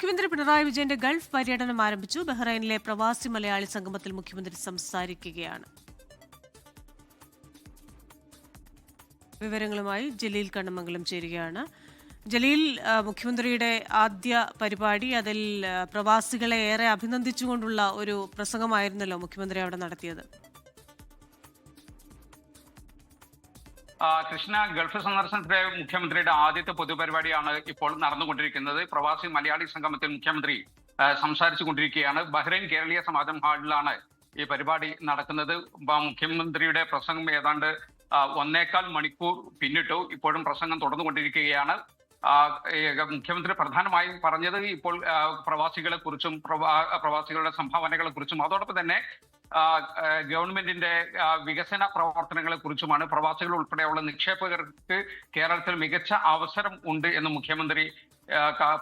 മുഖ്യമന്ത്രി പിണറായി വിജയന്റെ ഗൾഫ് പര്യടനം ആരംഭിച്ചു. ബഹ്റൈനിലെ പ്രവാസി മലയാളി സംഗമത്തിൽ മുഖ്യമന്ത്രി സംസാരിക്കുകയാണ്. വിവരങ്ങളുമായി ജലീൽ കണ്ണമംഗലം ചേരുകയാണ്. ജലീൽ മുഖ്യമന്ത്രിയുടെ ആദ്യ പരിപാടി അതിൽ പ്രവാസികളെ ഏറെ അഭിനന്ദിച്ചുകൊണ്ടുള്ള ഒരു പ്രസംഗമായിരുന്നല്ലോ മുഖ്യമന്ത്രി അവിടെ നടത്തിയത്. കൃഷ്ണ ഗൾഫ് സന്ദർശനത്തിലെ മുഖ്യമന്ത്രിയുടെ ആദ്യത്തെ പൊതുപരിപാടിയാണ് ഇപ്പോൾ നടന്നുകൊണ്ടിരിക്കുന്നത്. പ്രവാസി മലയാളി സംഗമത്തിൽ മുഖ്യമന്ത്രി സംസാരിച്ചു കൊണ്ടിരിക്കുകയാണ്. ബഹ്റൈൻ കേരളീയ സമാജം ഹാളിലാണ് ഈ പരിപാടി നടക്കുന്നത്. മുഖ്യമന്ത്രിയുടെ പ്രസംഗം ഏതാണ്ട് ഒന്നേക്കാൽ മണിക്കൂർ പിന്നിട്ടു ഇപ്പോഴും പ്രസംഗം തുടർന്നുകൊണ്ടിരിക്കുകയാണ്. മുഖ്യമന്ത്രി പ്രധാനമായും പറഞ്ഞത് ഇപ്പോൾ പ്രവാസികളെ കുറിച്ചും പ്രവാസികളുടെ സംഭാവനകളെ കുറിച്ചും. അതോടൊപ്പം തന്നെ ഗവൺമെന്റിന്റെ വികസന പ്രവർത്തനങ്ങളെ കുറിച്ചുമാണ് പ്രവാസികൾ ഉൾപ്പെടെയുള്ള നിക്ഷേപകർക്ക് കേരളത്തിൽ മികച്ച അവസരം ഉണ്ട് എന്ന് മുഖ്യമന്ത്രി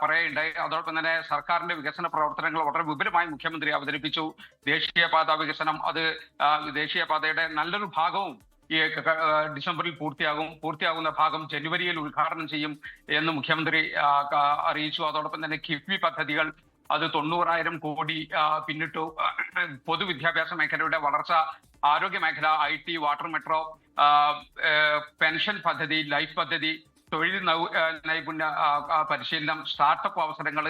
പറയുകയുണ്ടായി. അതോടൊപ്പം തന്നെ സർക്കാരിന്റെ വികസന പ്രവർത്തനങ്ങൾ വളരെ വിപുലമായി മുഖ്യമന്ത്രി അവതരിപ്പിച്ചു. ദേശീയപാത വികസനം അത് ദേശീയപാതയുടെ നല്ലൊരു ഭാഗവും ഈ ഡിസംബറിൽ പൂർത്തിയാകും. പൂർത്തിയാകുന്ന ഭാഗം ജനുവരിയിൽ ഉദ്ഘാടനം ചെയ്യും എന്ന് മുഖ്യമന്ത്രി അറിയിച്ചു. അതോടൊപ്പം തന്നെ കിഫ്ബി പദ്ധതികൾ അത് തൊണ്ണൂറായിരം കോടി പിന്നിട്ടു പൊതുവിദ്യാഭ്യാസ മേഖലയുടെ വളർച്ച ആരോഗ്യ മേഖല I T water metro pension പദ്ധതി ലൈഫ് പദ്ധതി തൊഴിൽ നൈപുണ്യ പരിശീലനം സ്റ്റാർട്ടപ്പ് അവസരങ്ങൾ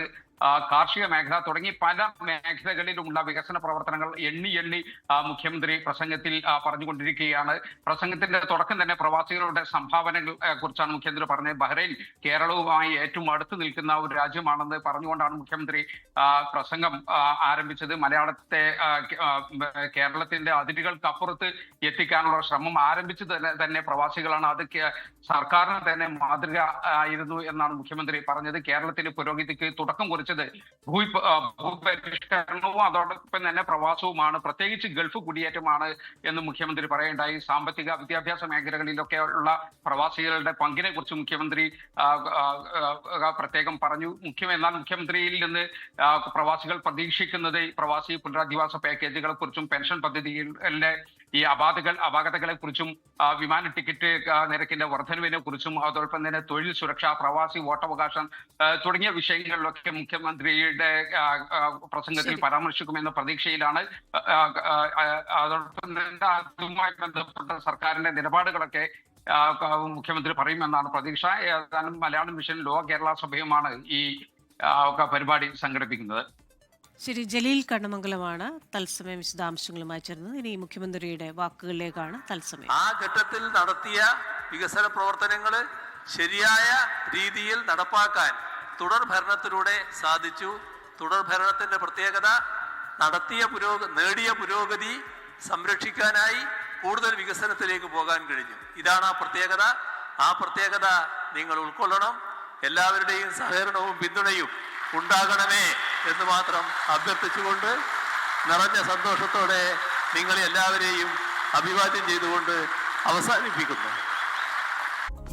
കാർഷിക മേഖല തുടങ്ങി പല മേഖലകളിലുമുള്ള വികസന പ്രവർത്തനങ്ങൾ എണ്ണി എണ്ണി മുഖ്യമന്ത്രി പ്രസംഗത്തിൽ പറഞ്ഞുകൊണ്ടിരിക്കുകയാണ്. പ്രസംഗത്തിന്റെ തുടക്കം തന്നെ പ്രവാസികളുടെ സംഭാവനകൾ കുറിച്ചാണ് മുഖ്യമന്ത്രി പറഞ്ഞത്. ബഹ്റൈൻ കേരളവുമായി ഏറ്റവും അടുത്ത് നിൽക്കുന്ന ഒരു രാജ്യമാണെന്ന് പറഞ്ഞുകൊണ്ടാണ് മുഖ്യമന്ത്രി പ്രസംഗം ആരംഭിച്ചത്. മലയാളത്തെ കേരളത്തിന്റെ അതിരുകൾക്കപ്പുറത്ത് എത്തിക്കാനുള്ള ശ്രമം ആരംഭിച്ചത് തന്നെ പ്രവാസികളാണ്. അത് സർക്കാരിന് തന്നെ മാതൃക ആയിരുന്നു എന്നാണ് മുഖ്യമന്ത്രി പറഞ്ഞത്. കേരളത്തിന്റെ പുരോഗതിക്ക് തുടക്കം കുറിച്ചത് ഭൂ ഭൂപരിഷ്കരണവും അതോടൊപ്പം തന്നെ പ്രവാസവുമാണ് പ്രത്യേകിച്ച് ഗൾഫ് കുടിയേറ്റമാണ് എന്ന് മുഖ്യമന്ത്രി പറയുണ്ടായി സാമ്പത്തിക വിദ്യാഭ്യാസ മേഖലകളിലൊക്കെ ഉള്ള പ്രവാസികളുടെ പങ്കിനെ കുറിച്ച് മുഖ്യമന്ത്രി പ്രത്യേകം പറഞ്ഞു. മുഖ്യം എന്നാൽ മുഖ്യമന്ത്രിയിൽ നിന്ന് പ്രവാസികൾ പ്രതീക്ഷിക്കുന്നത് പ്രവാസി പുനരധിവാസ പാക്കേജുകളെ കുറിച്ചും പെൻഷൻ പദ്ധതികളിലെ ഈ അപാധകൾ അപാകതകളെ കുറിച്ചും വിമാന ടിക്കറ്റ് നിരക്കിന്റെ വർധനവിനെ കുറിച്ചും അതോടൊപ്പം തന്നെ തൊഴിൽ സുരക്ഷ പ്രവാസി വോട്ടവകാശം തുടങ്ങിയ വിഷയങ്ങളിലൊക്കെ മുഖ്യമന്ത്രിയുടെ പ്രസംഗത്തിൽ പരാമർശിക്കുമെന്ന പ്രതീക്ഷയിലാണ്. അതോടൊപ്പം തന്നെ അതുമായി ബന്ധപ്പെട്ട സർക്കാരിന്റെ നിലപാടുകളൊക്കെ മുഖ്യമന്ത്രി പറയുമെന്നാണ് പ്രതീക്ഷ. ഏതാനും മലയാളം മിഷൻ ലോ കേരള സഭയുമാണ് ഈ പരിപാടി സംഘടിപ്പിക്കുന്നത്. ശരി ജലീൽ കണ്ണമംഗലമാണ് തത്സമയം വിശദാംശങ്ങളുമായി ചേർന്നത്. ഇനി മുഖ്യമന്ത്രിയുടെ വാക്കുകളിലേക്കാണ് തത്സമയം. ആ ഘട്ടത്തിൽ നടത്തിയ വികസന പ്രവർത്തനങ്ങൾ ശരിയായ രീതിയിൽ നടപ്പാക്കാൻ തുടർ ഭരണത്തിലൂടെ സാധിച്ചു. തുടർ ഭരണത്തിന്റെ പ്രത്യേകത നടത്തിയ പുരോഗ നേടിയ പുരോഗതി സംരക്ഷിക്കാനായി കൂടുതൽ വികസനത്തിലേക്ക് പോകാൻ കഴിഞ്ഞു. ഇതാണ് ആ പ്രത്യേകത. ആ പ്രത്യേകത നിങ്ങൾ ഉൾക്കൊള്ളണം. എല്ലാവരുടെയും സഹകരണവും പിന്തുണയും ഉണ്ടാകണമേ എന്ന് മാത്രം അഭ്യർത്ഥിച്ചുകൊണ്ട് നിറഞ്ഞ സന്തോഷത്തോടെ നിങ്ങളെ എല്ലാവരെയും അഭിവാദ്യം ചെയ്തുകൊണ്ട് അവസാനിപ്പിക്കുന്നു.